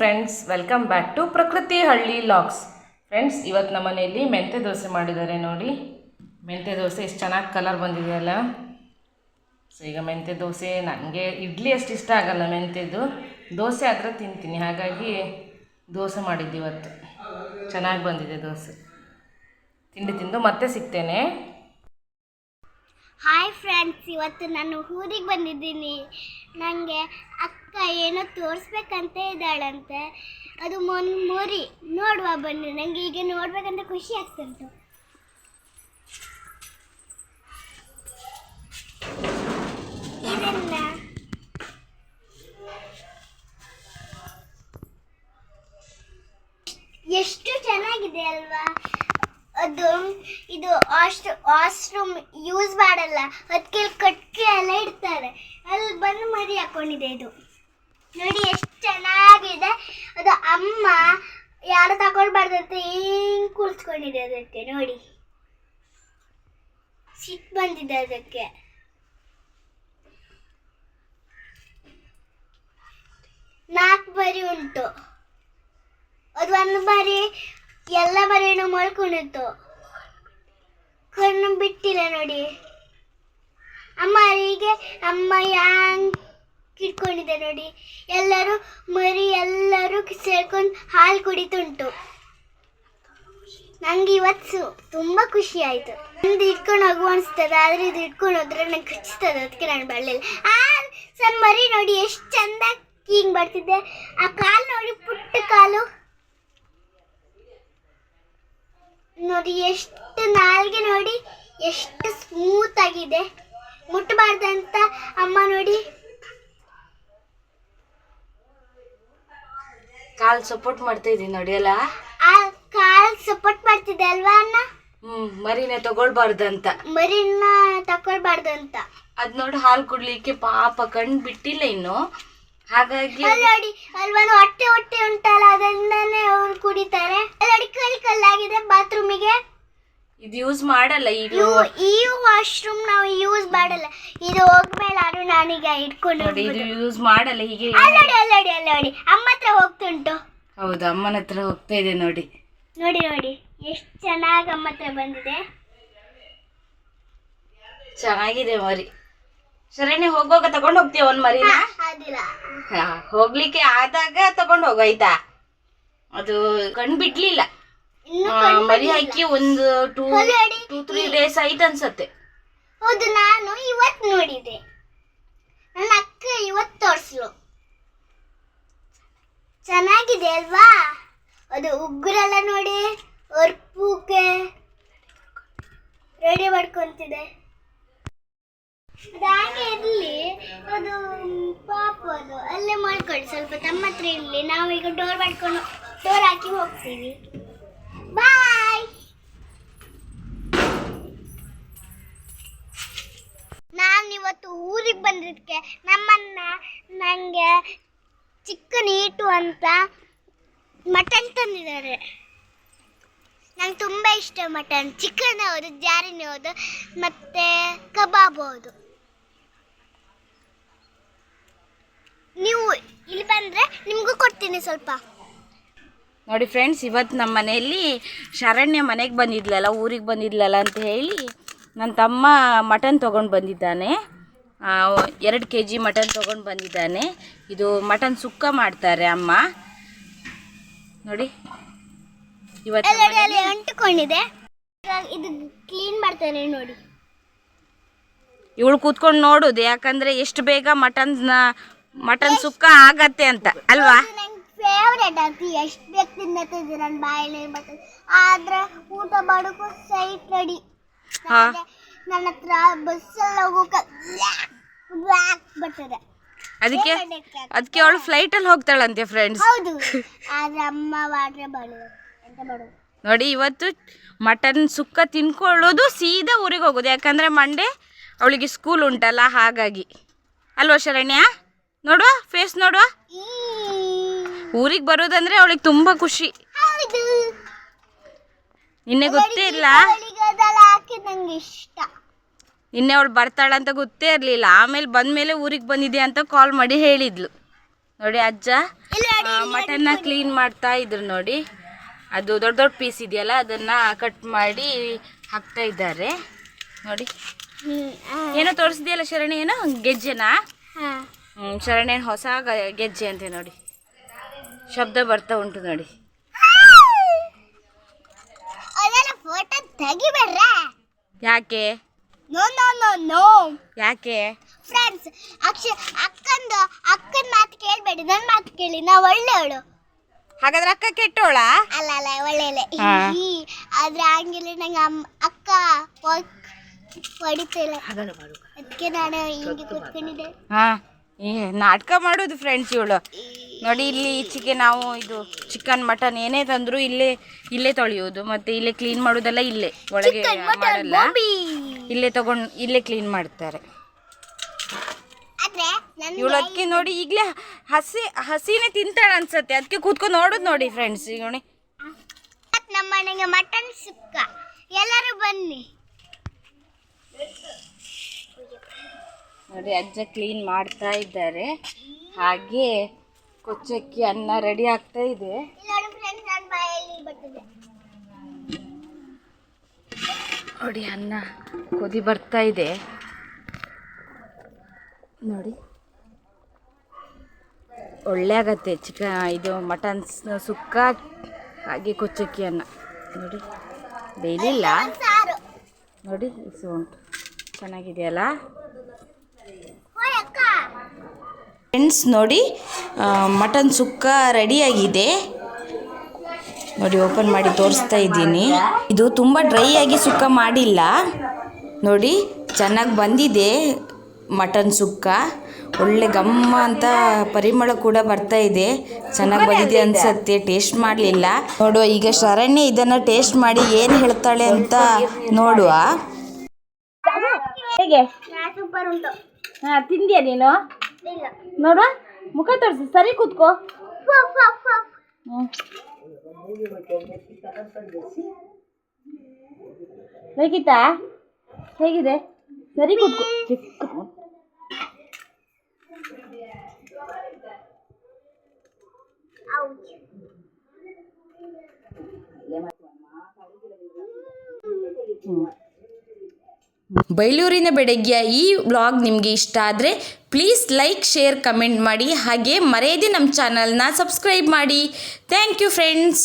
Friends welcome back to ಪ್ರಕೃತಿ ಹಳ್ಳಿ logs friends ಇವತ್ತು ನಮ್ಮ ಮನೆಯಲ್ಲಿ ಮೆಂತ್ಯ ದೋಸೆ ಮಾಡಿದ್ದಾರೆ ನೋಡಿ. ಮೆಂತ್ಯ ದೋಸೆ ಎಷ್ಟು ಚೆನ್ನಾಗಿ ಕಲರ್ ಬಂದಿದೆಯಲ್ಲ ಸೊ ಈಗ ಮೆಂತ್ಯ ದೋಸೆ ನನಗೆ ಇಡ್ಲಿ ಅಷ್ಟು ಇಷ್ಟ ಆಗಲ್ಲ ಮೆಂತ್ಯದ್ದು ದೋಸೆ ಆದರೆ ತಿಂತೀನಿ, ಹಾಗಾಗಿ ದೋಸೆ ಮಾಡಿದ್ದು ಇವತ್ತು. ಚೆನ್ನಾಗಿ ಬಂದಿದೆ ದೋಸೆ. ತಿಂಡಿ ತಿಂದು ಮತ್ತೆ ಸಿಗ್ತೇನೆ. ಹಾಯ್ ಫ್ರೆಂಡ್ಸ್ ಇವತ್ತು ನಾನು ಊರಿಗೆ ಬಂದಿದ್ದೀನಿ. ನನಗೆ ಅಕ್ಕ ಏನೋ ತೋರಿಸ್ಬೇಕಂತ ಇದ್ದಾಳಂತೆ. ಅದು ಮೊನ್, ಮೋರಿ, ನೋಡುವ ಬನ್ನಿ. ನನಗೆ ಈಗ ನೋಡ್ಬೇಕಂತ ಖುಷಿ ಆಗ್ತಂತು ಇದೆಲ್ಲ ಎಷ್ಟು ಚೆನ್ನಾಗಿದೆ ಅಲ್ವಾ? ಅದು ಇದು ವಾಶ್ ವಾಶ್ರೂಮ್ ಯೂಸ್ ಮಾಡಲ್ಲ. ಅದಕ್ಕೆ ಕಟ್ಟಿಗೆ ಎಲ್ಲ ಇಡ್ತಾರೆ. ಅಲ್ಲಿ ಬಂದು ಮರಿ ಹಾಕೊಂಡಿದೆ ಇದು. ನೋಡಿ ಎಷ್ಟು ಚೆನ್ನಾಗಿದೆ. ಅದು ಅಮ್ಮ ಯಾರು ತಗೊಳ್ಬಾರ್ದಂತ ಹಿಂಗ್ ಕೂರ್ಸ್ಕೊಂಡಿದೆ ಅದಕ್ಕೆ ನೋಡಿ. ಸಿಟ್ಟು ಬಂದಿದೆ ಅದಕ್ಕೆ. ನಾಲ್ಕು ಬರಿ ಉಂಟು. ಅದು ಒಂದು ಮರಿ ಎಲ್ಲ ಮರಿಯನ್ನು ಮಲ್ಕೊಂಡಿತ್ತು ಕಣ್ಣು ಬಿಟ್ಟಿಲ್ಲ ನೋಡಿ. ಅಮ್ಮ ಹೀಗೆ ಅಮ್ಮ ಯಾಂಗ್ ಇಟ್ಕೊಂಡಿದೆ ನೋಡಿ. ಎಲ್ಲರೂ ಮರಿ ಎಲ್ಲರೂ ಸೇರ್ಕೊಂಡು ಹಾಲು ಕುಡಿತುಂಟು. ನಂಗೆ ಇವತ್ತು ತುಂಬ ಖುಷಿ ಆಯಿತು. ನಂದು ಇಟ್ಕೊಂಡು ಹೋಗುವ ಅನಿಸ್ತದೆ, ಆದರೆ ಇದು ಇಟ್ಕೊಂಡು ಹೋದ್ರೆ ನಂಗೆ ಖಚಿಸ್ತದೆ ಅದಕ್ಕೆ ನಾನು ಬರಲಿಲ್ಲ. ಆ, ಸರ್ ಮರಿ ನೋಡಿ, ಎಷ್ಟು ಚಂದ ಹಿಂಗೆ ಬರ್ತಿದ್ದೆ. ಆ ಕಾಲು ನೋಡಿ ಪುಟ್ಟ ಕಾಲು. ನೋಡಿ ಎಷ್ಟು ನಾಲ್ಗೆ ನೋಡಿ ಎಷ್ಟು ಸ್ಮೂತ್ ಆಗಿದೆ. ಮುಟ್ಟಬಾರ್ದಂತ ಅಮ್ಮ ನೋಡಿ. ಕಾಲ್ ಸಪೋರ್ಟ್ ಮಾಡ್ತಾ ಇದೀನಿ ನೋಡಿ ಅಲ್ಲ? ಆ ಕಾಲ್ ಸಪೋರ್ಟ್ ಮಾಡ್ತಿದೆ ಅಲ್ವಾ ಅಣ್ಣ? ಹ್ಮ್ ಮರಿನೇ ತಗೊಳ್ಬಾರ್ದಂತ. ಮರಿನ ತಗೊಳ್ಬಾರ್ದಂತ. ಅದ್ ನೋಡಿ ಹಾಲು ಕುಡ್ಲಿಕ್ಕೆ ಪಾಪ ಕಣ್ ಬಿಟ್ಟಿಲ್ಲ ಇನ್ನು. ಹಾಗಾಗಿ ಅಲ್ಲಿ ನೋಡಿ ಹೊಟ್ಟೆ ಹೊಟ್ಟೆ ಉಂಟಲ್ಲ ಅದರಿಂದಾನೇ ಅವ್ರು ಕುಡಿತಾರೆ. ಅಲ್ಲಿ ನೋಡಿ ಕಲ್ ಕಲ್ಲಾಗಿದೆ ಬಾತ್ರೂಮಿಗೆ. ಇದು ಯೂಸ್ ಮಾಡಲ್ಲ ಇದು ಈ ವಾಶ್ರೂಮ್ ನಾವು ಯೂಸ್ ಮಾಡಲ್ಲ. ಇದು ಹೋಗ್ಮೇಲೆ ಅದು ನಾನೀಗ ಇಟ್ಕೊಂಡು ನೋಡಿ ಇದು ಯೂಸ್ ಮಾಡಲ್ಲ ಹೀಗೆ ಅಲ್ಲಡಿ ಅಲ್ಲಡಿ ಅಲ್ಲಡಿ ಅಮ್ಮ ಹತ್ರ ಹೋಗ್ತುಂಟು ಹೌದು ಅಮ್ಮನ ಹತ್ರ ಹೋಗ್ತಾ ಇದೆ ನೋಡಿ. ನೋಡಿ ನೋಡಿ. ಎಷ್ಟು ಚೆನ್ನಾಗಿ ಅಮ್ಮ ಹತ್ರ ಬಂದಿದೆ. ಚೆನ್ನಾಗಿದೆ ಮರಿ. ಸರಿನೇ ಹೋಗುವಾಗ ತಗೊಂಡು ಹೋಗ್ತೀಯ ಒಂದ್ ಮರಿನಾ? ಹೋಗ್ಲಿಕ್ಕೆ ಆದಾಗ ತಗೊಂಡ್ ಹೋಗೋಯ್ತಾ ಅದು ಕಣ್ ಬಿಡ್ಲಿಲ್ಲ. ಮರಿ ಹಾಕಿ ಒಂದು ಟೂ. ಟೂ ತ್ರೀ ಡೇಸ್ ಆಯ್ತು ಅನ್ಸತ್ತೆ. ಹೌದು ನಾನು ಇವತ್ತು ನೋಡಿದೆ. ನನ್ನ ಅಕ್ಕ ಇವತ್ತು ತೋರಿಸ್ಲು. ಚೆನ್ನಾಗಿದೆ ಅಲ್ವಾ? ಅದು ಉಗುರೆಲ್ಲ ನೋಡಿ ಅರ್ಪುಕೆ ರೆಡಿ ಮಾಡ್ಕೊಂತಿದೆ. ಅದು ಹಾಗೆ ಇರಲಿ ಅದು ಅದು ಅಲ್ಲೇ ಮಾಡ್ಕೊಳ್ಳಿ. ಸ್ವಲ್ಪ ತಮ್ಮ ಹತ್ರ ಇರಲಿ. ನಾವೀಗ ಡೋರ್ ಮಾಡ್ಕೊಂಡು ಡೋರ್ ಹಾಕಿ ಹೋಗ್ತೀವಿ. ಬಾಯ್ ನಾನು ಇವತ್ತು ಊರಿಗೆ ಬಂದಿದ್ದಕ್ಕೆ ನಮ್ಮನ್ನ ನನಗೆ ಚಿಕನ್ ಈಟು ಅಂತ ಮಟನ್ ತಂದಿದ್ದಾರೆ. ನಂಗೆ ತುಂಬ ಇಷ್ಟ ಮಟನ್. ಚಿಕನ್ ಹೌದು, ಜಾರಿನ ಹೌದು, ಮತ್ತು ಕಬಾಬ್ ಹೌದು ನೀವು ಇಲ್ಲಿ ಬಂದರೆ ನಿಮಗೂ ಕೊಡ್ತೀನಿ ಸ್ವಲ್ಪ. ನೋಡಿ ಫ್ರೆಂಡ್ಸ್ ಇವತ್ತು ನಮ್ಮ ಮನೆಯಲ್ಲಿ ಶರಣ್ಯ ಮನೆಗೆ ಬಂದಿದ್ಲಲ್ಲ ಊರಿಗೆ ಬಂದಿದ್ಲಲ್ಲ ಅಂತ ಹೇಳಿ ನನ್ನ ತಮ್ಮ ಮಟನ್ ತೊಗೊಂಡು ಬಂದಿದ್ದಾನೆ. ಎರಡು ಕೆ ಜಿ ಮಟನ್ ತೊಗೊಂಡು ಬಂದಿದ್ದಾನೆ. ಇದು ಮಟನ್ ಸುಕ್ಕ ಮಾಡ್ತಾರೆ ಅಮ್ಮ. ನೋಡಿ ಇವತ್ತು ಅಂಟುಕೊಂಡಿದೆ. ಇದು ಕ್ಲೀನ್ ಮಾಡ್ತಾರೆ ನೋಡಿ. ಇವಳು ಕೂತ್ಕೊಂಡು ನೋಡುದು ಯಾಕಂದ್ರೆ ಎಷ್ಟು ಬೇಗ ಮಟನ್ ಮಟನ್ ಸುಕ್ಕ ಆಗತ್ತೆ ಅಂತ ಅಲ್ವಾ? ಫೇವ್ರೇಟ್ ಅಂತ ಎಷ್ಟು ಬೇಕು ತಿನ್ನತ್ತಿದ್ದೆ ನನ್ನ ಬಾಯಲ್ಲಿ ಬರ್ತದೆ ಆದ್ರೆ ಊಟ ಮಾಡೋಕ್ಕೂ ಸೈಟ್ ರೆಡಿ. ನನ್ನ ಹತ್ರ ಬಸ್ಸಲ್ಲಿ ಹೋಗೋಕೆ ಬರ್ತದೆ. ಅದಕ್ಕೆ? ಅದಕ್ಕೆ ಅವಳು ಫ್ಲೈಟಲ್ಲಿ ಹೋಗ್ತಾಳಂತೆ ಫ್ರೆಂಡ್ಸ್ ಹೌದು. ಆದ್ರೆ ಅಮ್ಮ ಮಾಡ್ರೆ ಬರೋದು ಎಂತ ಮಾಡೋದು ನೋಡಿ ಇವತ್ತು ಮಟನ್ ಸುಕ್ಕ ತಿನ್ಕೊಳ್ಳೋದು ಸೀದಾ ಊರಿಗೆ ಹೋಗೋದು ಯಾಕಂದ್ರೆ ಮಂಡೆ ಅವಳಿಗೆ ಸ್ಕೂಲ್ ಉಂಟಲ್ಲ ಹಾಗಾಗಿ. ಅಲ್ವಾ ಶರಣ್ಯ? ನೋಡುವ ಫೇಸ್ ನೋಡುವ. ಊರಿಗೆ ಬರೋದಂದ್ರೆ ಅವಳಿಗೆ ತುಂಬಾ ಖುಷಿ. ನಿನ್ನೆ ಗೊತ್ತೇ ಇಲ್ಲ. ನಿನ್ನೆ ಅವಳು ಬರ್ತಾಳಂತ ಗೊತ್ತೇ ಇರಲಿಲ್ಲ. ಆಮೇಲೆ ಬಂದ್ಮೇಲೆ ಊರಿಗೆ ಬಂದಿದೆ ಅಂತ ಕಾಲ್ ಮಾಡಿ ಹೇಳಿದ್ಲು. ನೋಡಿ ಅಜ್ಜ ಮಟನ್ನ ಕ್ಲೀನ್ ಮಾಡ್ತಾ ಇದ್ರು ನೋಡಿ. ಅದು ದೊಡ್ಡ ದೊಡ್ಡ ಪೀಸ್ ಇದೆಯಲ್ಲ ಅದನ್ನ ಕಟ್ ಮಾಡಿ ಹಾಕ್ತಾ ಇದ್ದಾರೆ. ನೋಡಿ. ಏನೋ ತೋರಿಸಿದೆಯಲ್ಲ ಶರಣಿ ಏನೋ? ಗೆಜ್ಜೆನಾ? ಹಾ. ಹ್ಮ್, ಶರಣಿ ಹೊಸ ಗೆಜ್ಜೆ ಅಂತೆ ನೋಡಿ. ಶಬ್ದ ಬರ್ತಾ ಉಂಟು ನೋಡಿ. ಯಾಕೆ? ನೋ ನೋ ನೋ ನೋ ಯಾಕೆ? ಫ್ರೆಂಡ್ಸ್ ಅಕ್ಷ ಅಕ್ಕಂದು ಅಕ್ಕನ ಮಾತು ಕೇಳಬೇಡಿ ನನ್ನ ಮಾತು ಕೇಳಿ ನಾ ಒಳ್ಳೆಯವಳು. ಹಾಗಾದ್ರೆ ಅಕ್ಕ ಕೆಟ್ಟೋಳ? ಅಲ್ಲ ಅಲ್ಲ ಒಳ್ಳೆಯಲ್ಲ. ಆದ್ರೆ ಹಂಗಿಲ್ಲ ನಂಗೆ ಅಮ್ಮ ಅಕ್ಕ ಹೊಡ್- ಹೊಡಿತಿಲ್ಲ ಅದಕ್ಕೆ ನಾನು ಹಿಂಗೆ ಕೂತ್ಕೊಂಡಿದ್ದೆ. ಈ ನಾಟಕ ಮಾಡೋದು ಫ್ರೆಂಡ್ಸ್ ಇವಳು. ನೋಡಿ ಇಲ್ಲಿ ಈಚೆಗೆ ನಾವು ಇದು ಚಿಕನ್ ಮಟನ್ ಏನೇ ತಂದ್ರು ಇಲ್ಲೇ ಇಲ್ಲೇ ತೊಳೆಯೋದು ಮತ್ತೆ ಇಲ್ಲೇ ಕ್ಲೀನ್ ಮಾಡೋದೆಲ್ಲ ಇಲ್ಲೇ. ಒಳಗೆ ಮಾಡಲ್ಲ. ಇಲ್ಲೇ ತಗೊಂಡ್ ಇಲ್ಲೇ ಕ್ಲೀನ್ ಮಾಡ್ತಾರೆ. ಇವಳು ಅದಕ್ಕೆ ನೋಡಿ ಈಗಲೇ ಹಸಿ ಹಸಿನೇ ತಿಂತಾಳೆ ಅನ್ಸತ್ತೆ. ಅದಕ್ಕೆ ಕೂತ್ಕೊಂಡು ನೋಡೋದು ನೋಡಿ ಫ್ರೆಂಡ್ಸ್ ನೋಡಿ. ನಮ್ಮ ಮನೆಗೆ ಮಟನ್ ಸುಕ್ಕ. ಎಲ್ಲರೂ ಬನ್ನಿ. ನೋಡಿ ಅಜ್ಜ ಕ್ಲೀನ್ ಮಾಡ್ತಾ ಇದ್ದಾರೆ. ಹಾಗೆ ಕೊಚ್ಚಕ್ಕಿ ಅನ್ನ ರೆಡಿ ಆಗ್ತಾ ಇದೆ. ನೋಡಿ ಅನ್ನ ಕುದಿ ಬರ್ತಾ ಇದೆ. ನೋಡಿ. ಒಳ್ಳೆ ಆಗತ್ತೆ ಚಿಕ ಇದು ಮಟನ್ ಸುಕ್ಕ ಹಾಗೆ ಕೊಚ್ಚಕ್ಕಿ ಅನ್ನ. ನೋಡಿ ಬೇಯಲಿಲ್ಲ ನೋಡಿ ಉಂಟು ಚೆನ್ನಾಗಿದೆಯಲ್ಲ? ಫ್ರೆಂಡ್ಸ್ ನೋಡಿ ಮಟನ್ ಸುಕ್ಕ ರೆಡಿಯಾಗಿದೆ ನೋಡಿ ಓಪನ್ ಮಾಡಿ ತೋರಿಸ್ತಾ ಇದ್ದೀನಿ. ಇದು ತುಂಬ ಡ್ರೈ ಆಗಿ ಸುಕ್ಕ ಮಾಡಿಲ್ಲ. ನೋಡಿ ಚೆನ್ನಾಗಿ ಬಂದಿದೆ ಮಟನ್ ಸುಕ್ಕ. ಒಳ್ಳೆ ಘಮ್ಮ ಅಂತ ಪರಿಮಳ ಕೂಡ ಬರ್ತಾ ಇದೆ. ಚೆನ್ನಾಗಿ ಬಂದಿದೆ ಅನ್ಸತ್ತೆ ಟೇಸ್ಟ್ ಮಾಡಲಿಲ್ಲ. ನೋಡುವ ಈಗ ಶರಣ್ಯ ಇದನ್ನು ಟೇಸ್ಟ್ ಮಾಡಿ ಏನು ಹೇಳ್ತಾಳೆ ಅಂತ ನೋಡುವ. ಹೇಗೆ? ಸೂಪರ್ ಉಂಟು. ಹಾಂ ತಿಂದ್ಯಾ ನೀನು? ನೋಡುವ ಮುಖ ತೋರಿಸಿ ಸರಿ ಕೂತ್ಕೋ. ಲೈಕಿತಾ ಹೇಗಿದೆ? ಸರಿ ಕೂತ್ಕೋ. Ouch. ಬೈಲೂರಿನ ಬೆಳಗ್ಗೆಯ ಈ ವ್ಲಾಗ್ ನಿಮಗೆ ಇಷ್ಟ ಆದರೆ ಪ್ಲೀಸ್ ಲೈಕ್ ಶೇರ್ ಕಮೆಂಟ್ ಮಾಡಿ. ಹಾಗೆ ಮರೆಯದೆ ನಮ್ಮ ಚಾನಲ್ನ ಸಬ್ಸ್ಕ್ರೈಬ್ ಮಾಡಿ. Thank you friends